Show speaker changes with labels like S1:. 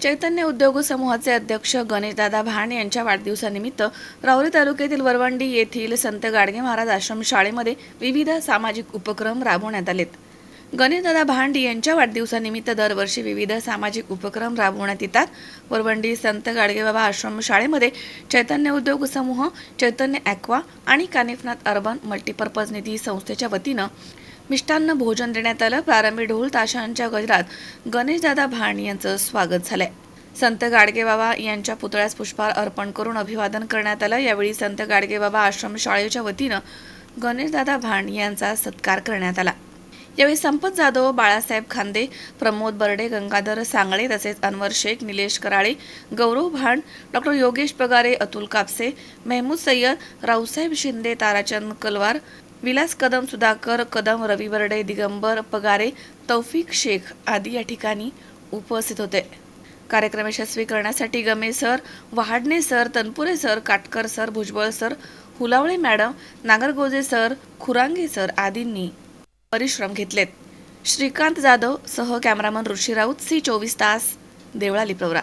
S1: चैतन्य उद्योग समूहाचे अध्यक्ष गणेशदादा भाण यांच्या वाढदिवसानिमित्त राहुरी तालुक्यातील वरवंडी येथील संत गाडगे महाराज आश्रम शाळेमध्ये विविध सामाजिक उपक्रम राबवण्यात आलेत. गणेशदादा भांडी यांच्या वाढदिवसानिमित्त दरवर्षी विविध सामाजिक उपक्रम राबवण्यात येतात. वरवंडी संत गाडगेबाबा आश्रम शाळेमध्ये चैतन्य उद्योग समूह चैतन्य ॲक्वा आणि कानिफनाथ अर्बन मल्टीपर्पज निधी संस्थेच्या वतीनं मिष्टान्न भोजन देण्यात आलं. प्रारंभी ढोल ताशांच्या गजरात गणेशदादा भाण यांचं स्वागत झालंय. संत गाडगेबाबा यांच्या पुतळ्यास पुष्पहार अर्पण करून अभिवादन करण्यात आलं. यावेळी संत गाडगेबाबा आश्रम शाळेच्या वतीनं गणेशदादा भाण यांचा सत्कार करण्यात आला. यावेळी संपत जाधव बाळासाहेब खांदे प्रमोद बर्डे गंगाधर सांगळे तसेच अनवर शेख निलेश कराळे गौरव भांड डॉक्टर योगेश पगारे अतुल कापसे मेहमूद सय्यद रावसाहेब शिंदे ताराचंद कलवार विलास कदम सुधाकर कदम रवी बर्डे दिगंबर पगारे तौफिक शेख आदी या ठिकाणी उपस्थित होते. कार्यक्रम यशस्वी करण्यासाठी Game sir Wahadne sir Tanpure sir Katkar sir Bhujbal sir Hulawale madam Nagargoje sir Khurange sir आदींनी परिश्रम घेतलेत. श्रीकांत जाधव सह कॅमेरामन ऋषी राऊत सी चोवीस तास देवळाली प्रवरा.